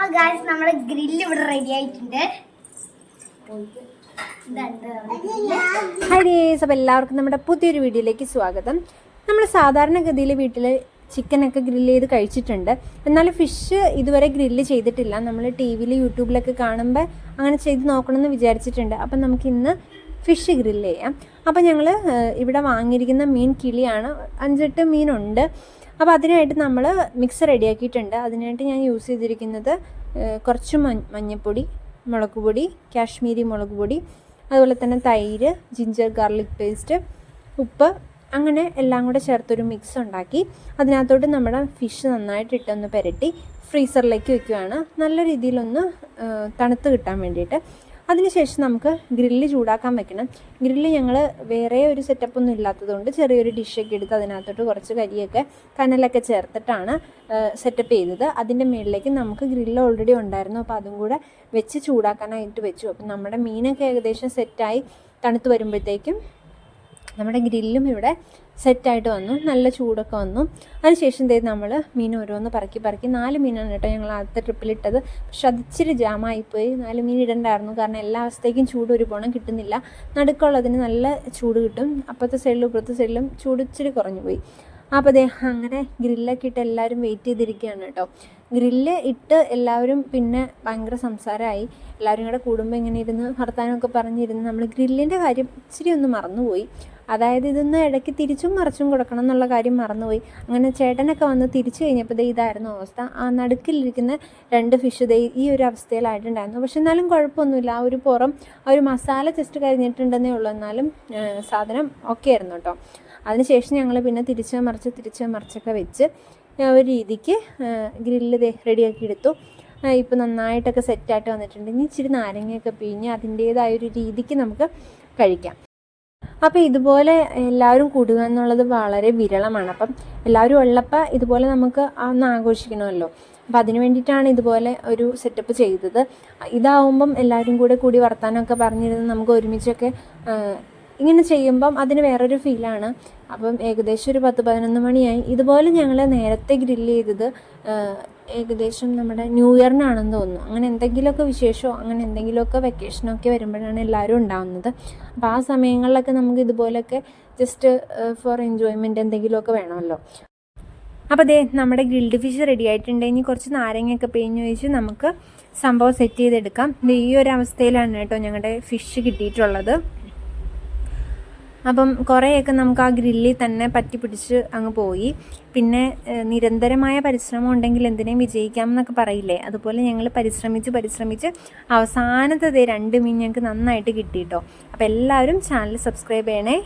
അപ്പൊ ഗായ്സ് നമ്മുടെ ഗ്രില്ല് ഇവിടെ റെഡി ആയിട്ടുണ്ട്. അപ്പോൾ എല്ലാവർക്കും നമ്മുടെ പുതിയൊരു വീഡിയോയിലേക്ക് സ്വാഗതം. നമ്മൾ സാധാരണഗതിയിൽ വീട്ടിൽ ചിക്കനൊക്കെ ഗ്രില്ല് ചെയ്ത് കഴിച്ചിട്ടുണ്ട്. എന്നാൽ ഫിഷ് ഇതുവരെ ഗ്രില്ല് ചെയ്തിട്ടില്ല. നമ്മൾ ടി വിയിൽ യൂട്യൂബിലൊക്കെ കാണുമ്പോൾ അങ്ങനെ ചെയ്ത് നോക്കണമെന്ന് വിചാരിച്ചിട്ടുണ്ട്. അപ്പം നമുക്ക് ഇന്ന് ഫിഷ് ഗ്രില്ല് ചെയ്യാം. അപ്പം ഞങ്ങൾ ഇവിടെ വാങ്ങിയിരിക്കുന്ന മീൻ കിളിയാണ്. അഞ്ചെട്ട് മീനുണ്ട്. അപ്പോൾ അതിനായിട്ട് നമ്മൾ മിക്സ് റെഡിയാക്കിയിട്ടുണ്ട് അതിനായിട്ട് ഞാൻ യൂസ് ചെയ്തിരിക്കുന്നത് കുറച്ച് മഞ്ഞൾപ്പൊടി മുളക് പൊടി കാശ്മീരി മുളക് പൊടി അതുപോലെ തന്നെ തൈര് ജിഞ്ചർ ഗാർലിക് പേസ്റ്റ് ഉപ്പ് അങ്ങനെ എല്ലാം കൂടെ ചേർത്തൊരു മിക്സ് ഉണ്ടാക്കി അതിനകത്തോട്ട് നമ്മുടെ ഫിഷ് നന്നായിട്ട് ഇട്ടൊന്ന് പുരട്ടി ഫ്രീസറിലേക്ക് വെക്കുകയാണ് നല്ല രീതിയിലൊന്ന് തണുത്ത് കിട്ടാൻ വേണ്ടിയിട്ട്. അതിനുശേഷം നമുക്ക് ഗ്രില്ല് ചൂടാക്കാൻ വെക്കണം. ഗ്രില്ല് ഞങ്ങൾ വേറെ ഒരു സെറ്റപ്പ് ഒന്നും ഇല്ലാത്തതുകൊണ്ട് ചെറിയൊരു ഡിഷൊക്കെ എടുത്ത് അതിനകത്തോട്ട് കുറച്ച് കരിയൊക്കെ കനലൊക്കെ ചേർത്തിട്ടാണ് സെറ്റപ്പ് ചെയ്തത്. അതിന്റെ മുകളിലേക്ക് നമുക്ക് ഗ്രില്ല് ഓൾറെഡി ഉണ്ടായിരുന്നു. അപ്പോൾ അതും കൂടെ വെച്ച് ചൂടാക്കാനായിട്ട് വെച്ചു. അപ്പം നമ്മുടെ മീനൊക്കെ ഏകദേശം സെറ്റായി തണുത്ത് വരുമ്പോഴത്തേക്കും നമ്മുടെ ഗ്രില്ലും ഇവിടെ സെറ്റായിട്ട് വന്നു. നല്ല ചൂടൊക്കെ വന്നു. അതിനുശേഷം ദേ നമ്മൾ മീൻ ഓരോന്ന് പറക്കി പറക്കി നാല് മീനാണ് കേട്ടോ ഞങ്ങൾ ആദ്യത്തെ ട്രിപ്പിലിട്ടത് പക്ഷെ അത് ഇച്ചിരി ജാമായിപ്പോയി. നാല് മീൻ ഇടണ്ടായിരുന്നു. കാരണം എല്ലാ അവസ്ഥയ്ക്കും ചൂട് ഒരു പോണം കിട്ടുന്നില്ല. നടുക്കുള്ളതിന് നല്ല ചൂട് കിട്ടും. അപ്പുറത്തെ സൈഡിലും ഇപ്പുറത്തെ സൈഡിലും ചൂട് ഇച്ചിരി കുറഞ്ഞു പോയി. അപ്പോൾ ദേ അങ്ങനെ ഗ്രില്ലൊക്കെ ഇട്ട് എല്ലാവരും വെയിറ്റ് ചെയ്തിരിക്കുകയാണ് കേട്ടോ. ഗ്രില്ല് ഇട്ട് എല്ലാവരും പിന്നെ ഭയങ്കര സംസാരമായി. എല്ലാവരും കൂടെ കുടുംബം ഇങ്ങനെ ഇരുന്ന് ഭർത്താനൊക്കെ പറഞ്ഞിരുന്ന് നമ്മൾ ഗ്രില്ലിന്റെ കാര്യം ഇച്ചിരി ഒന്ന് മറന്നുപോയി. അതായത് ഇതൊന്ന് ഇടയ്ക്ക് തിരിച്ചും മറിച്ചും കൊടുക്കണം എന്നുള്ള കാര്യം മറന്നുപോയി. അങ്ങനെ ചേട്ടനൊക്കെ വന്ന് തിരിച്ചു കഴിഞ്ഞപ്പോൾ ദേ ഇതായിരുന്നു അവസ്ഥ. ആ നടുക്കിലിരിക്കുന്ന രണ്ട് ഫിഷ് ദേ ഈ ഒരു അവസ്ഥയിലായിട്ടുണ്ടായിരുന്നു. പക്ഷെ എന്നാലും കുഴപ്പമൊന്നുമില്ല. ആ ഒരു പുറം ആ ഒരു മസാല ജസ്റ്റ് കരിഞ്ഞിട്ടുണ്ടെന്നേ ഉള്ളൂ. എന്നാലും സാധനം ഓക്കെ ആയിരുന്നു കേട്ടോ. അതിനുശേഷം ഞങ്ങൾ പിന്നെ തിരിച്ച് മറിച്ച് തിരിച്ച് മറിച്ചൊക്കെ വെച്ച് ഒരു രീതിക്ക് ഗ്രില്ല് റെഡിയാക്കി എടുത്തു. ഇപ്പോൾ നന്നായിട്ടൊക്കെ സെറ്റായിട്ട് വന്നിട്ടുണ്ട്. ഇനി ഇച്ചിരി നാരങ്ങയൊക്കെ പിഴിഞ്ഞ് അതിന്റേതായ ഒരു രീതിക്ക് നമുക്ക് കഴിക്കാം. അപ്പോൾ ഇതുപോലെ എല്ലാവരും കൂടുക എന്നുള്ളത് വളരെ വിരളമാണ്. അപ്പം എല്ലാവരും ഉള്ളപ്പോൾ ഇതുപോലെ നമുക്ക് ഒന്ന് ആഘോഷിക്കണമല്ലോ. അപ്പം അതിന് വേണ്ടിയിട്ടാണ് ഇതുപോലെ ഒരു സെറ്റപ്പ് ചെയ്തത്. ഇതാവുമ്പം എല്ലാവരും കൂടെ കൂടി വർത്താനമൊക്കെ പറഞ്ഞിരുന്ന് നമുക്ക് ഒരുമിച്ചൊക്കെ ഇങ്ങനെ ചെയ്യുമ്പം അതിന് വേറൊരു ഫീലാണ് അപ്പം ഏകദേശം ഒരു പത്ത് പതിനൊന്ന് മണിയായി. ഇതുപോലെ ഞങ്ങൾ നേരത്തെ ഗ്രില്ല് ചെയ്തത് ഏകദേശം നമ്മുടെ ന്യൂ ഇയറിനാണെന്ന് തോന്നുന്നു. അങ്ങനെ എന്തെങ്കിലുമൊക്കെ വിശേഷമോ അങ്ങനെ എന്തെങ്കിലുമൊക്കെ വെക്കേഷനൊക്കെ വരുമ്പോഴാണ് എല്ലാവരും ഉണ്ടാവുന്നത്. അപ്പോൾ ആ സമയങ്ങളിലൊക്കെ നമുക്ക് ഇതുപോലൊക്കെ ജസ്റ്റ് ഫോർ എൻജോയ്മെന്റ് എന്തെങ്കിലുമൊക്കെ വേണമല്ലോ. അപ്പോൾ ദേ നമ്മുടെ ഗ്രിൽഡ് ഫിഷ് റെഡി ആയിട്ടുണ്ട്. ഇനി കുറച്ച് നാരങ്ങയൊക്കെ പിഴിഞ്ഞ് ഒഴിച്ച് നമുക്ക് സംഭവം സെറ്റ് ചെയ്തെടുക്കാം. ഈ ഒരു അവസ്ഥയിലാണ് കേട്ടോ ഞങ്ങളുടെ ഫിഷ് കിട്ടിയിട്ടുള്ളത്. അപ്പം കുറേയൊക്കെ നമുക്ക് ആ ഗ്രില്ലിൽ തന്നെ പറ്റി പിടിച്ച് അങ്ങ് പോയി. പിന്നെ നിരന്തരമായ പരിശ്രമം ഉണ്ടെങ്കിൽ എന്തിനേയും വിജയിക്കാം എന്നൊക്കെ പറയില്ലേ? അതുപോലെ ഞങ്ങൾ പരിശ്രമിച്ച് പരിശ്രമിച്ച് അവസാനത്തെ രണ്ട് മീൻ ഞങ്ങൾക്ക് നന്നായിട്ട് കിട്ടിയിട്ടോ അപ്പോൾ എല്ലാവരും ചാനൽ സബ്സ്ക്രൈബ് ചെയ്യണേ.